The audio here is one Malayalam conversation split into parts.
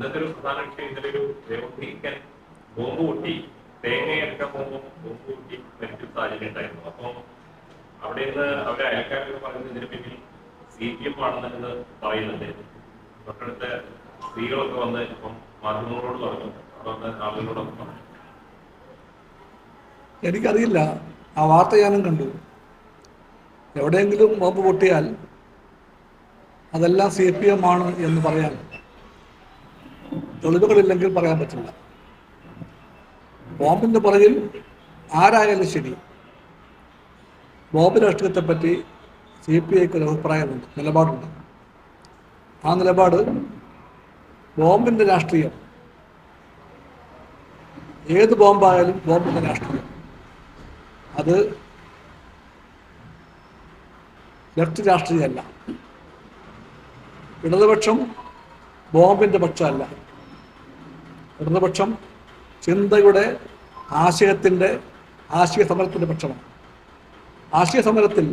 ഇന്നത്തെ ഒരു പ്രധാന വിഷയം ഇന്നലെ ഒരു ദേവഭീക്കൻ ബോംബ് പൊട്ടി തേങ്ങയൊക്കെ ബോംബ് ബോംബ് പൊട്ടി മരിച്ച സാഹചര്യം ഉണ്ടായിരുന്നു. അപ്പൊ അവിടെ നിന്ന് അവരെ അയൽക്കാരൊക്കെ പറയുന്നത് ഇതിന് പിന്നിൽ സി പി എം ആണെന്നുള്ളത് പറയുന്നുണ്ട്. തൊട്ടടുത്ത സ്ത്രീകളൊക്കെ വന്ന് ഇപ്പം മാധ്യമങ്ങളോട് പറഞ്ഞു. അവിടെ ആളുകളോടൊക്കെ പറഞ്ഞു. എനിക്കറിയില്ല. ആ വാർത്ത ഞാനും കണ്ടു. എവിടെയെങ്കിലും ബോംബ് പൊട്ടിയാൽ അതെല്ലാം സി പി എം ആണ് എന്ന് പറയാൻ. തെളിവുകളില്ലെങ്കിൽ പറയാൻ പറ്റില്ല. ബോംബിന്റെ പുറകിൽ ആരായാലും ശരി. ബോംബ് രാഷ്ട്രീയത്തെപ്പറ്റി സി പി ഐക്ക് ഒരു അഭിപ്രായമുണ്ട് നിലപാടുണ്ട്. ആ നിലപാട് ബോംബിന്റെ രാഷ്ട്രീയം. ഏത് ബോംബായാലും ബോംബിന്റെ രാഷ്ട്രീയം. അത് ലെഫ്റ്റ് രാഷ്ട്രീയമല്ല. ഇടതുപക്ഷം ബോംബിന്റെ പക്ഷമല്ല. ഇടതുപക്ഷം ചിന്തയുടെ ആശയത്തിന്റെ ആശയ സമരത്തിന്റെ പക്ഷമാണ്. ആശയ സമരത്തിൽ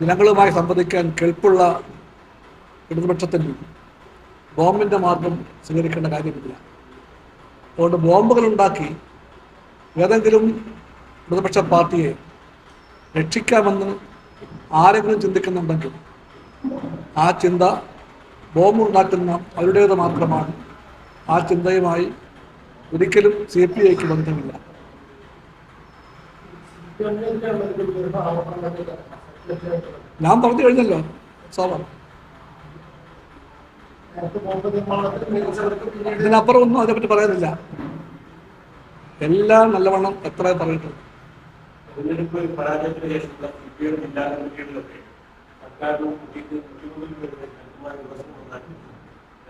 ജനങ്ങളുമായി സംവദിക്കാൻ കെൽപ്പുള്ള ഇടതുപക്ഷത്തിന് ബോംബിന്റെ മാർഗം സ്വീകരിക്കേണ്ട കാര്യമില്ല. അതുകൊണ്ട് ബോംബുകൾ ഉണ്ടാക്കി ഏതെങ്കിലും ഇടതുപക്ഷ പാർട്ടിയെ രക്ഷിക്കാമെന്ന് ആരെങ്കിലും ചിന്തിക്കുന്നുണ്ടെങ്കിൽ ആ ചിന്ത ബോംബുണ്ടാക്കുന്ന അവരുടേത് മാത്രമാണ്. ആ ചിന്തയുമായി ഒരിക്കലും സി പി ഐക്ക് ബന്ധമില്ല. ഞാൻ പറഞ്ഞു കഴിഞ്ഞല്ലോ സോമൻ ഇതിനപ്പുറം ഒന്നും അതിനെപ്പറ്റി പറയുന്നില്ല എല്ലാം നല്ലവണ്ണം എത്ര പറഞ്ഞിട്ടുണ്ട്. പരാജയത്തിന്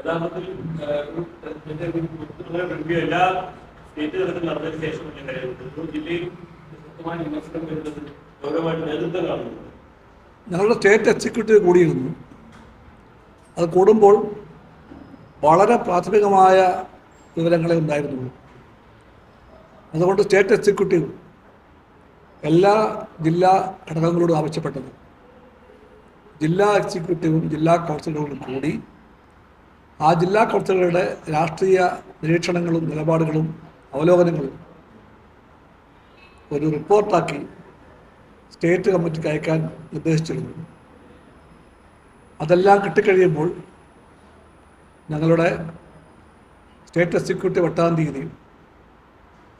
ഗ്രൂപ്പ് എല്ലാ സ്റ്റേറ്റ് ഞങ്ങളുടെ സ്റ്റേറ്റ് എക്സിക്യൂട്ടീവ് കൂടിയിരുന്നു. അത് കൂടുമ്പോൾ വളരെ പ്രാഥമികമായ വിവരങ്ങളെ ഉണ്ടായിരുന്നുള്ളൂ. അതുകൊണ്ട് സ്റ്റേറ്റ് എക്സിക്യൂട്ടീവ് എല്ലാ ജില്ലാ ഘടകങ്ങളോടും ആവശ്യപ്പെട്ടത്. ജില്ലാ എക്സിക്യൂട്ടീവും ജില്ലാ കൗൺസിലുകളും കൂടി ആ ജില്ലാ കൗൺസിലുകളുടെ രാഷ്ട്രീയ നിരീക്ഷണങ്ങളും നിലപാടുകളും അവലോകനങ്ങളും ഒരു റിപ്പോർട്ടാക്കി സ്റ്റേറ്റ് കമ്മിറ്റിക്ക് അയക്കാൻ നിർദ്ദേശിച്ചിരുന്നു. അതെല്ലാം കിട്ടിക്കഴിയുമ്പോൾ ഞങ്ങളുടെ സ്റ്റേറ്റ് എക്സിക്യൂട്ടീവ് എട്ടാം തീയതി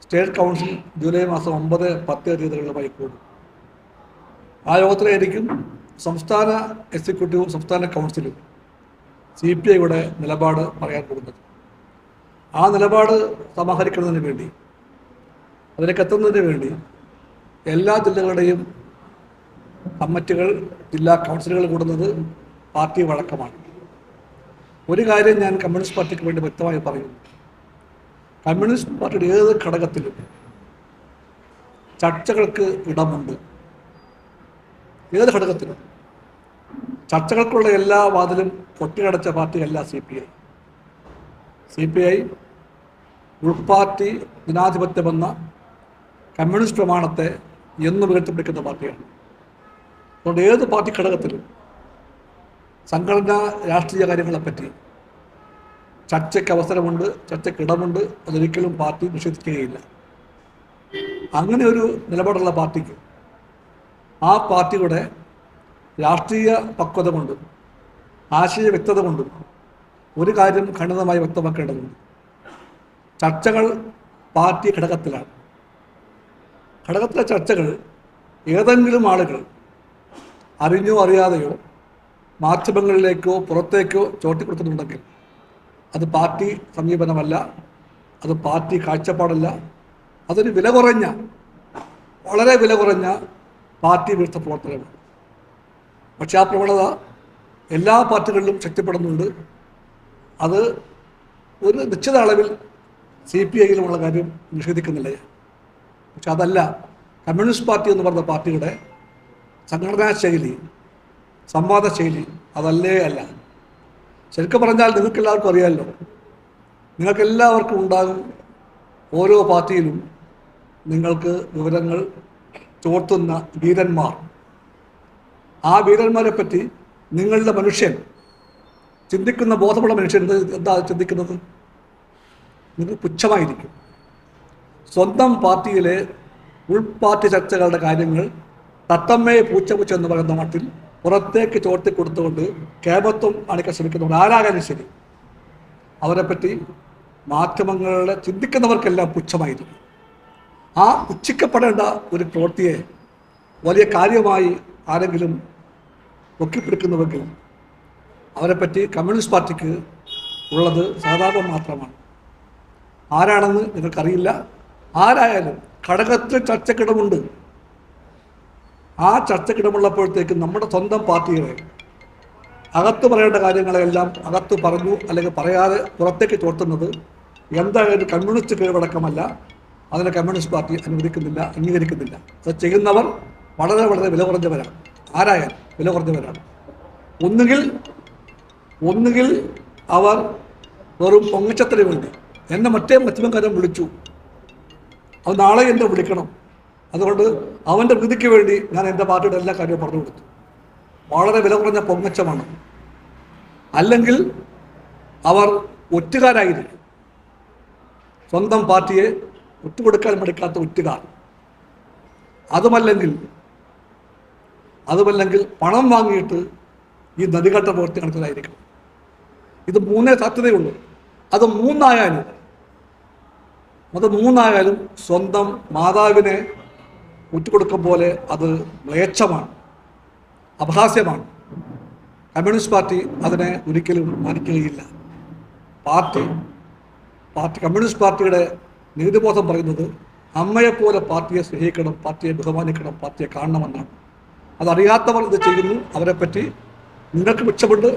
സ്റ്റേറ്റ് കൗൺസിൽ ജൂലൈ മാസം ഒമ്പത് പത്ത് തീയതികളുമായി കൂടും ആ യോഗത്തിലായിരിക്കും സംസ്ഥാന എക്സിക്യൂട്ടീവും സംസ്ഥാന കൗൺസിലും സി പി ഐയുടെ നിലപാട് പറയാൻ പോകുന്നത്. ആ നിലപാട് സമാഹരിക്കുന്നതിന് വേണ്ടി അതിലേക്ക് എത്തുന്നതിന് വേണ്ടി എല്ലാ ജില്ലകളുടെയും കമ്മിറ്റികൾ ജില്ലാ കൗൺസിലുകൾ കൂടുന്നത് പാർട്ടി വഴക്കമാണ്. ഒരു കാര്യം ഞാൻ കമ്മ്യൂണിസ്റ്റ് പാർട്ടിക്ക് വേണ്ടി വ്യക്തമായി പറയുന്നു. കമ്മ്യൂണിസ്റ്റ് പാർട്ടിയുടെ ഏത് ഘടകത്തിലും ചർച്ചകൾക്ക് ഇടമുണ്ട്. ഏത് ഘടകത്തിലും? ചർച്ചകൾക്കുള്ള എല്ലാ വാതിലും കൊട്ടിയടച്ച പാർട്ടിയല്ല C P I C P I ഉൾപാർട്ടി ജനാധിപത്യമെന്ന കമ്മ്യൂണിസ്റ്റ് പ്രമാണത്തെ എന്നും ഉയർത്തിപ്പിടിക്കുന്ന പാർട്ടിയാണ്. അതുകൊണ്ട് ഏത് പാർട്ടി ഘടകത്തിലും സംഘടനാ രാഷ്ട്രീയ കാര്യങ്ങളെപ്പറ്റി ചർച്ചയ്ക്ക് അവസരമുണ്ട് ചർച്ചയ്ക്ക് ഇടമുണ്ട് അതൊരിക്കലും പാർട്ടി നിഷേധിക്കുകയില്ല. അങ്ങനെ ഒരു നിലപാടുള്ള പാർട്ടിക്ക് ആ പാർട്ടിയുടെ രാഷ്ട്രീയ പക്വത കൊണ്ടും ആശയ വ്യക്തത കൊണ്ടും ഒരു കാര്യം ഖണ്ഡിതമായി വ്യക്തമാക്കേണ്ടതുണ്ട്. ചർച്ചകൾ പാർട്ടി ഘടകത്തിലാണ്. ഘടകത്തിലെ ചർച്ചകൾ ഏതെങ്കിലും ആളുകൾ അറിഞ്ഞോ അറിയാതെയോ മാധ്യമങ്ങളിലേക്കോ പുറത്തേക്കോ ചോട്ടിക്കൊടുക്കുന്നുണ്ടെങ്കിൽ അത് പാർട്ടി സമീപനമല്ല അത് പാർട്ടി കാഴ്ചപ്പാടല്ല അതൊരു വില കുറഞ്ഞ വളരെ വില കുറഞ്ഞ പാർട്ടി വിരുദ്ധ പ്രവർത്തനമാണ്. പക്ഷെ ആ പ്രവണത എല്ലാ പാർട്ടികളിലും ശക്തിപ്പെടുന്നുണ്ട്. അത് ഒരു നിശ്ചിത അളവിൽ സി പി ഐയിലുമുള്ള കാര്യം നിഷേധിക്കുന്നില്ല പക്ഷെ അതല്ല കമ്മ്യൂണിസ്റ്റ് പാർട്ടി എന്ന് പറഞ്ഞ പാർട്ടിയുടെ സംഘടനാ ശൈലി സംവാദ ശൈലി അതല്ലേ അല്ല. ശരിക്കും പറഞ്ഞാൽ നിങ്ങൾക്ക് എല്ലാവർക്കും അറിയാമല്ലോ നിങ്ങൾക്ക് എല്ലാവർക്കും ഉണ്ടാകും ഓരോ പാർട്ടിയിലും നിങ്ങൾക്ക് വിവരങ്ങൾ ചോർത്തുന്ന വീരന്മാർ ആ വീരന്മാരെ പറ്റി നിങ്ങളുടെ മനുഷ്യൻ ചിന്തിക്കുന്ന ബോധമുള്ള മനുഷ്യൻ എന്ത് എന്താ ചിന്തിക്കുന്നത്? നിങ്ങൾ പുച്ഛമായിരിക്കും. സ്വന്തം പാർട്ടിയിലെ ഉൾപാർട്ടി ചർച്ചകളുടെ കാര്യങ്ങൾ തത്തമ്മയെ പൂച്ച എന്ന് പറയുന്ന മട്ടിൽ പുറത്തേക്ക് ചോർത്തി കൊടുത്തുകൊണ്ട് കേമത്വം കാണിക്കാൻ ശ്രമിക്കുന്നവർ ആരാകാനും ശരി. അവരെപ്പറ്റി മാധ്യമങ്ങളുടെ ചിന്തിക്കുന്നവർക്കെല്ലാം പുച്ഛമായിരിക്കും. ആ പുച്ഛിക്കപ്പെടേണ്ട ഒരു പ്രവൃത്തിയെ വലിയ കാര്യമായി ആരെങ്കിലും പൊക്കിപ്പിടിക്കുന്നുവെങ്കിൽ അവരെപ്പറ്റി കമ്മ്യൂണിസ്റ്റ് പാർട്ടിക്ക് ഉള്ളത് സാധാരണ മാത്രമാണ്. ആരാണെന്ന് നിങ്ങൾക്കറിയില്ല. ആരായാലും ഘടകത്തിൽ ചർച്ചക്കിടമുണ്ട്. ആ ചർച്ചക്കിടമുള്ളപ്പോഴത്തേക്ക് നമ്മുടെ സ്വന്തം പാർട്ടികളെ അകത്ത് പറയേണ്ട കാര്യങ്ങളെല്ലാം അകത്ത് പറഞ്ഞു അല്ലെങ്കിൽ പറയാതെ പുറത്തേക്ക് ചോർത്തുന്നത് എന്തായാലും കമ്മ്യൂണിസ്റ്റ് കീഴടക്കമല്ല അതിനെ കമ്മ്യൂണിസ്റ്റ് പാർട്ടി അനുവദിക്കുന്നില്ല അംഗീകരിക്കുന്നില്ല. അത് ചെയ്യുന്നവർ വളരെ വളരെ വില കുറഞ്ഞവരാണ് ആരായാലും വില കുറഞ്ഞവരാണ് ഒന്നുകിൽ ഒന്നുകിൽ അവർ വെറും പൊങ്ങച്ചത്തിന് വേണ്ടി എന്നെ മറ്റേ മധ്യമക്കാരൻ വിളിച്ചു. അത് നാളെ എന്നെ വിളിക്കണം. അതുകൊണ്ട് അവന്റെ വിധിക്ക് വേണ്ടി ഞാൻ എന്റെ പാർട്ടിയുടെ എല്ലാ കാര്യവും പറഞ്ഞു കൊടുത്തു. വളരെ വില കുറഞ്ഞ പൊങ്ങച്ചമാണ്. അല്ലെങ്കിൽ അവർ ഒറ്റുകാരായിരിക്കും. സ്വന്തം പാർട്ടിയെ ഒറ്റുകൊടുക്കാൻ മടുക്കാത്ത ഒറ്റുകാർ. അതുമല്ലെങ്കിൽ അതുമല്ലെങ്കിൽ പണം വാങ്ങിയിട്ട് ഈ നദികളുടെ പ്രവൃത്തി നടക്കുന്നതായിരിക്കണം ഇത് മൂന്നേ സാധ്യതയുള്ളൂ. അത് മൂന്നായാലും അത് മൂന്നായാലും സ്വന്തം മാതാവിനെ ഉറ്റുകൊടുക്കും പോലെ അത് മ്ലേച്ഛമാണ് അപഹാസ്യമാണ്. കമ്മ്യൂണിസ്റ്റ് പാർട്ടി അതിനെ ഒരിക്കലും മാനിക്കുകയില്ല. പാർട്ടി പാർട്ടി കമ്മ്യൂണിസ്റ്റ് പാർട്ടിയുടെ നീതിബോധം പറയുന്നത് അമ്മയെപ്പോലെ പാർട്ടിയെ സ്നേഹിക്കണം പാർട്ടിയെ ബഹുമാനിക്കണം പാർട്ടിയെ കാണണമെന്നാണ്. അതറിയാത്തവർ ഇത് ചെയ്യുന്നു. അവരെ അവരെപ്പറ്റി നിങ്ങൾക്ക് മിച്ചമുണ്ട്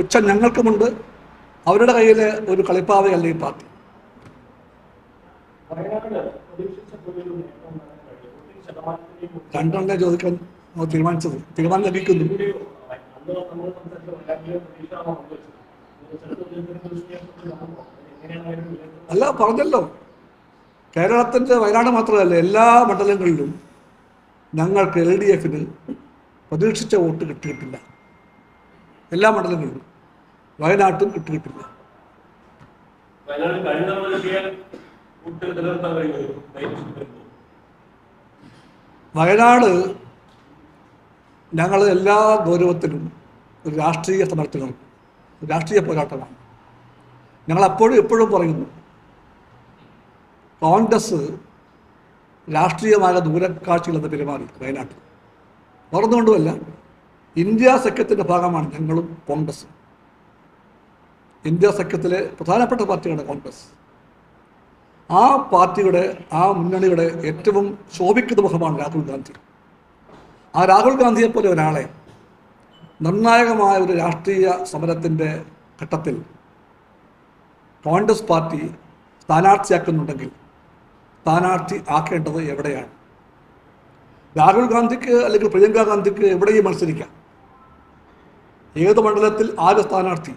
ഉച്ച ഞങ്ങൾക്കുമുണ്ട്. അവരുടെ കയ്യിൽ ഒരു കളിപ്പാവയല്ല ഈ പാർട്ടി. രണ്ടെണ്ണേ ചോദിക്കാൻ തീരുമാനിച്ചത്. തീരുമാനം ലഭിക്കുന്നു? അല്ല പറഞ്ഞല്ലോ. കേരളത്തിന്റെ വയനാട് മാത്രമല്ല എല്ലാ മണ്ഡലങ്ങളിലും ഞങ്ങൾക്ക് എൽ ഡി എഫിന് പ്രതീക്ഷിച്ച വോട്ട് കിട്ടിയിട്ടില്ല. എല്ലാ മണ്ഡലങ്ങളിലും വയനാട്ടും കിട്ടിയിട്ടില്ല. വയനാട് ഞങ്ങൾ എല്ലാ ഗൗരവത്തിലും ഒരു രാഷ്ട്രീയ സമരത്തിനും രാഷ്ട്രീയ പോരാട്ടമാണ്. ഞങ്ങൾ അപ്പോഴും എപ്പോഴും പറയുന്നു കോൺഗ്രസ് രാഷ്ട്രീയമായ ദൂരക്കാഴ്ചകളെന്ന് പെരുമാറി വയനാട്ടിൽ. മറന്നുകൊണ്ടുമല്ല ഇന്ത്യ സഖ്യത്തിന്റെ ഭാഗമാണ് ഞങ്ങളും കോൺഗ്രസ്. ഇന്ത്യ സഖ്യത്തിലെ പ്രധാനപ്പെട്ട പാർട്ടിയാണ് കോൺഗ്രസ്. ആ പാർട്ടിയുടെ ആ മുന്നണിയുടെ ഏറ്റവും ശോഭിക്കുന്ന മുഖമാണ് രാഹുൽ ഗാന്ധി. ആ രാഹുൽ ഗാന്ധിയെ പോലെ ഒരാളെ നിർണായകമായ ഒരു രാഷ്ട്രീയ സമരത്തിന്റെ ഘട്ടത്തിൽ കോൺഗ്രസ് പാർട്ടി സ്ഥാനാർത്ഥിയാക്കുന്നുണ്ടെങ്കിൽ സ്ഥാനാർത്ഥി ആക്കേണ്ടത് എവിടെയാണ്? രാഹുൽ ഗാന്ധിക്ക് അല്ലെങ്കിൽ പ്രിയങ്ക ഗാന്ധിക്ക് എവിടെയും മത്സരിക്കാം. ഏത് മണ്ഡലത്തിൽ ആര് സ്ഥാനാർത്ഥി?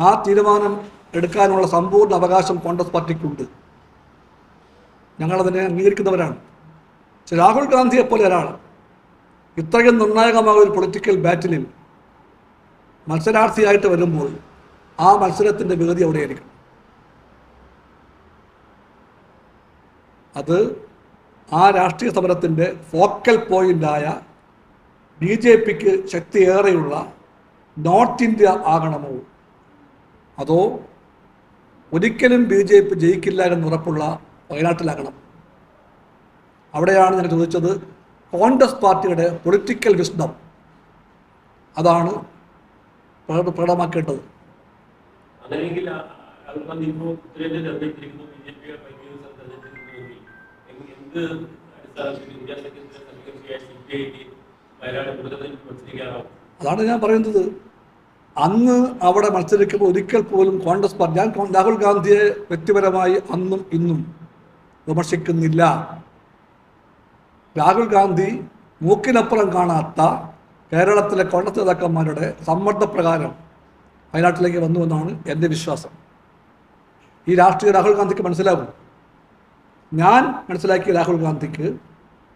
ആ തീരുമാനം എടുക്കാനുള്ള സമ്പൂർണ അവകാശം കോൺഗ്രസ് പാർട്ടിക്കുണ്ട്. ഞങ്ങളതിനെ അംഗീകരിക്കുന്നവരാണ്. പക്ഷെ രാഹുൽ ഗാന്ധിയെ പോലെ ഒരാൾ ഇത്രയും നിർണായകമായ ഒരു പൊളിറ്റിക്കൽ ബാറ്റിലിൽ മത്സരാർത്ഥിയായിട്ട് വരുമ്പോൾ ആ മത്സരത്തിന്റെ വിഗതി എവിടെയായിരിക്കും? അത് ആ രാഷ്ട്രീയ സമരത്തിന്റെ ഫോക്കൽ പോയിന്റായ ബി ജെ പിക്ക് ശക്തിയേറെയുള്ള നോർത്ത് ഇന്ത്യ ആകണമോ? അതോ ഒരിക്കലും ബി ജെ പി ജയിക്കില്ല എന്ന് ഉറപ്പുള്ള വയനാട്ടിലാകണം? അവിടെയാണ് ഞാൻ ചോദിച്ചത് കോൺഗ്രസ് പാർട്ടിയുടെ പൊളിറ്റിക്കൽ വിസ്ഡം. അതാണ് പ്രകട- പ്രകടമാക്കേണ്ടത്. അതല്ലെങ്കിൽ ഐക്ക് വയനാട് അതാണ് ഞാൻ പറയുന്നത്. അന്ന് അവിടെ മത്സരിക്കുമ്പോൾ ഒരിക്കൽ പോലും കോൺഗ്രസ് പാർട്ടി ഞാൻ രാഹുൽ ഗാന്ധിയെ വ്യക്തിപരമായി അന്നും ഇന്നും വിമർശിക്കുന്നില്ല. രാഹുൽ ഗാന്ധി മൂക്കിനപ്പുറം കാണാത്ത കേരളത്തിലെ കോൺഗ്രസ് നേതാക്കന്മാരുടെ സമ്മർദ്ദപ്രകാരം വയനാട്ടിലേക്ക് വന്നുവെന്നാണ് എന്റെ വിശ്വാസം. ഈ രാഷ്ട്രീയ രാഹുൽ ഗാന്ധിക്ക് മനസ്സിലാകും. ഞാൻ മനസ്സിലാക്കിയ രാഹുൽ ഗാന്ധിക്ക്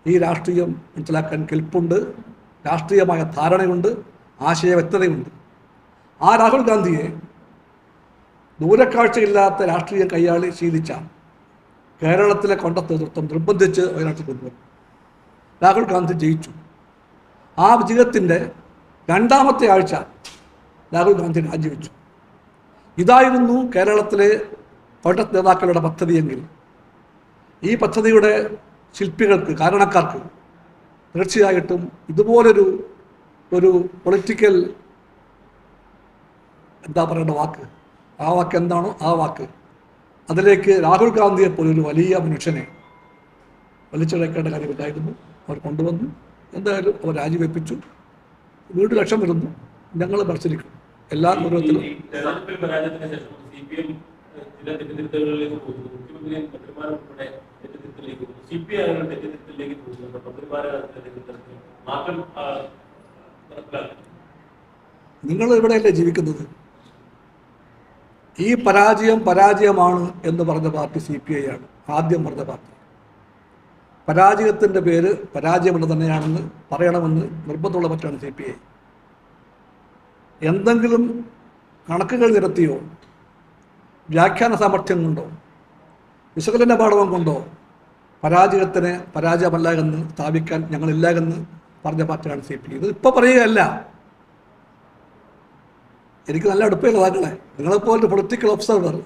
ഈ രാഷ്ട്രീയം മനസ്സിലാക്കാൻ കെൽപ്പുണ്ട് രാഷ്ട്രീയമായ ധാരണയുണ്ട് ആശയ വ്യക്തതയുണ്ട് ആ രാഹുൽ ഗാന്ധിയെ ദൂരക്കാഴ്ചയില്ലാത്ത രാഷ്ട്രീയം കൈയാളി ശീലിച്ച കേരളത്തിലെ കോൺഗ്രസ് നേതൃത്വം നിർബന്ധിച്ച് വയനാട്ടിൽ കൊണ്ടുവന്നു. രാഹുൽ ഗാന്ധി ജയിച്ചു. ആ വിജയത്തിന്റെ രണ്ടാമത്തെ ആഴ്ച രാഹുൽ ഗാന്ധി രാജിവെച്ചു. ഇതായിരുന്നു കേരളത്തിലെ കോൺഗ്രസ് നേതാക്കളുടെ പദ്ധതിയെങ്കിൽ ഈ പദ്ധതിയുടെ ശില്പികൾക്ക് കാരണക്കാർക്ക് തീർച്ചയായിട്ടും ഇതുപോലൊരു ഒരു പൊളിറ്റിക്കൽ എന്താ പറയേണ്ട വാക്ക്? ആ വാക്ക് എന്താണോ ആ വാക്ക്. അതിലേക്ക് രാഹുൽ ഗാന്ധിയെ പോലൊരു വലിയ മനുഷ്യനെ വലിച്ചിഴക്കേണ്ട കാര്യമില്ലായിരുന്നു. അവർ കൊണ്ടുവന്നു. എന്തായാലും അവർ രാജിവെപ്പിച്ചു. വീട് ലക്ഷം വരുന്നു. ഞങ്ങൾ മത്സരിക്കും എല്ലാ ഗൗരവത്തിലും സി പി എം ചില പോകുന്നു. ഉൾപ്പെടെ തെറ്റിദ്ധരുത്തലിലേക്ക് പോകുന്നു. സി പി ഐ നടപ്പിലാക്കുന്നു. നിങ്ങൾ ഇവിടെയല്ലേ ജീവിക്കുന്നത്? ഈ പരാജയം പരാജയമാണ് എന്ന് പറഞ്ഞ പാർട്ടി സി പി ഐ ആണ്. ആദ്യം പറഞ്ഞ പാർട്ടി. പരാജയത്തിന്റെ പേര് പരാജയമെന്ന് തന്നെയാണെന്ന് പറയണമെന്ന് നിർബന്ധമുള്ള പറ്റാണ് സി പി ഐ എന്തെങ്കിലും കണക്കുകൾ നിരത്തിയോ വ്യാഖ്യാന സാമർഥ്യം കൊണ്ടോ വിശകലന പാഠവം കൊണ്ടോ പരാജയത്തിന് പരാജയമല്ല എന്ന് സ്ഥാപിക്കാൻ ഞങ്ങളില്ല എന്ന് പറഞ്ഞ പാർട്ടിയാണ് സി പി ഇത് ഇപ്പോൾ പറയുകയല്ല. എനിക്ക് നല്ല അടുപ്പമില്ല താങ്കളെ. നിങ്ങളെപ്പോലെ പൊളിറ്റിക്കൽ ഒബ്സർവർ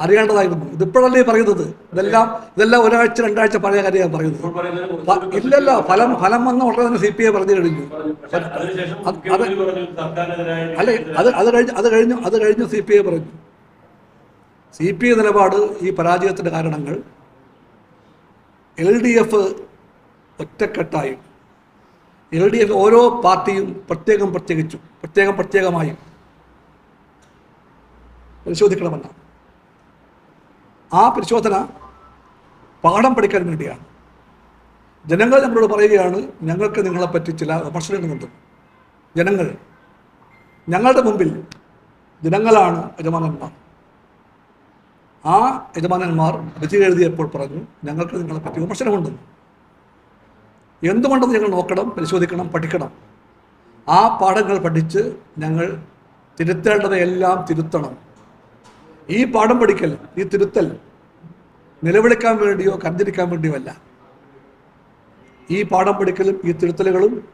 അറിയേണ്ടതായിരുന്നു. ഇതിപ്പോഴല്ലേ പറയുന്നത്? ഇതെല്ലാം ഇതെല്ലാം ഒരാഴ്ച രണ്ടാഴ്ച പഴയ പറയുന്നത്. ഇപ്പോൾ പറയുന്നത് ഇല്ലല്ല. ഫലം ഫലം വന്ന ഉടനെ തന്നെ സി പി ഐ പറഞ്ഞു കഴിഞ്ഞു. അല്ലെ? അത് അത് കഴിഞ്ഞ് അത് കഴിഞ്ഞു അത് കഴിഞ്ഞു സി പി ഐ പറഞ്ഞു. സി പി ഐ നിലപാട് ഈ പരാജയത്തിന്റെ കാരണങ്ങൾ എൽ ഡി എഫ് ഒറ്റക്കെട്ടായും. എൽ ഡി എഫ് ഓരോ പാർട്ടിയും പ്രത്യേകം പ്രത്യേകിച്ചു പ്രത്യേകം പ്രത്യേകമായും പരിശോധിക്കണമെന്നാണ്. ആ പരിശോധന പാഠം പഠിക്കാൻ വേണ്ടിയാണ്. ജനങ്ങൾ നമ്മളോട് പറയുകയാണ് ഞങ്ങൾക്ക് നിങ്ങളെപ്പറ്റി ചില വിമർശനങ്ങളുണ്ട്. ജനങ്ങൾ ഞങ്ങളുടെ മുമ്പിൽ ജനങ്ങളാണ് യജമാനന്മാർ. ആ യജമാനന്മാർ വിധി എഴുതിയപ്പോൾ പറഞ്ഞു ഞങ്ങൾക്ക് നിങ്ങളെ നിങ്ങളെപ്പറ്റി വിമർശനമുണ്ടെന്ന് എന്തുകൊണ്ടെന്ന് ഞങ്ങൾ നോക്കണം പരിശോധിക്കണം പഠിക്കണം. ആ പാഠങ്ങൾ പഠിച്ച് ഞങ്ങൾ തിരുത്തേണ്ടതെല്ലാം തിരുത്തണം. ഈ പാഠം പഠിക്കൽ ഈ തിരുത്തൽ നിലവിളിക്കാൻ വേണ്ടിയോ കരഞ്ഞിരിക്കാൻ വേണ്ടിയോ അല്ല. ഈ പാഠം പഠിക്കലും ഈ തിരുത്തലുകളും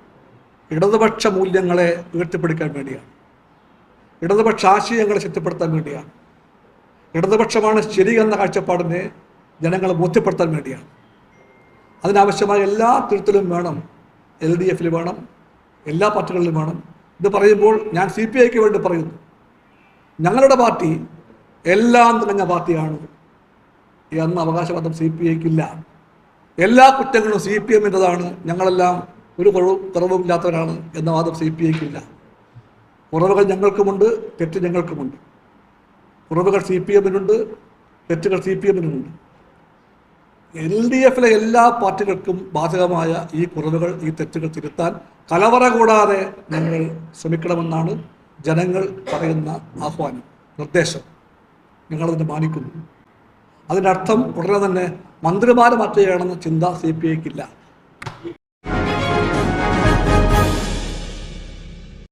ഇടതുപക്ഷ മൂല്യങ്ങളെ ഉയർത്തിപ്പിടിക്കാൻ വേണ്ടിയാണ്. ഇടതുപക്ഷ ആശയങ്ങളെ ശക്തിപ്പെടുത്താൻ വേണ്ടിയാണ്. ഇടതുപക്ഷമാണ് ശരി എന്ന കാഴ്ചപ്പാടിനെ ജനങ്ങളെ ബോധ്യപ്പെടുത്താൻ വേണ്ടിയാണ്. അതിനാവശ്യമായ എല്ലാ തിരുത്തലും വേണം എൽ ഡി എഫിൽ വേണം എല്ലാ പാർട്ടികളിലും വേണം. ഇത് പറയുമ്പോൾ ഞാൻ സി പി ഐക്ക് വേണ്ടി പറയുന്നു. ഞങ്ങളുടെ പാർട്ടി എല്ലാം തികഞ്ഞ പാർട്ടിയാണ്. എന്ന അവകാശവാദം സി പി ഐക്കില്ല. എല്ലാ കുറ്റങ്ങളും സി പി എമ്മിന്റെതാണ്. ഞങ്ങളെല്ലാം ഒരു കുറവും ഇല്ലാത്തവരാണ് എന്ന വാദം സി പി ഐക്കില്ല. കുറവുകൾ ഞങ്ങൾക്കുമുണ്ട് തെറ്റ് ഞങ്ങൾക്കുമുണ്ട്. കുറവുകൾ സി പി എമ്മിനുണ്ട് തെറ്റുകൾ സി പി എമ്മിനുണ്ട് എൽ ഡി എഫിലെ എല്ലാ പാർട്ടികൾക്കും ബാധകമായ ഈ കുറവുകൾ ഈ തെറ്റുകൾ തിരുത്താൻ കലവറ കൂടാതെ ഞങ്ങൾ ശ്രമിക്കണമെന്നാണ് ജനങ്ങൾ പറയുന്ന ആഹ്വാനം നിർദ്ദേശം. ഞങ്ങളതിനെ മാനിക്കുന്നു. അതിനർത്ഥം ഉടനെ തന്നെ മന്ത്രിമാരെ മാറ്റുകയാണെന്ന ചിന്ത സി പി ഐക്കില്ല.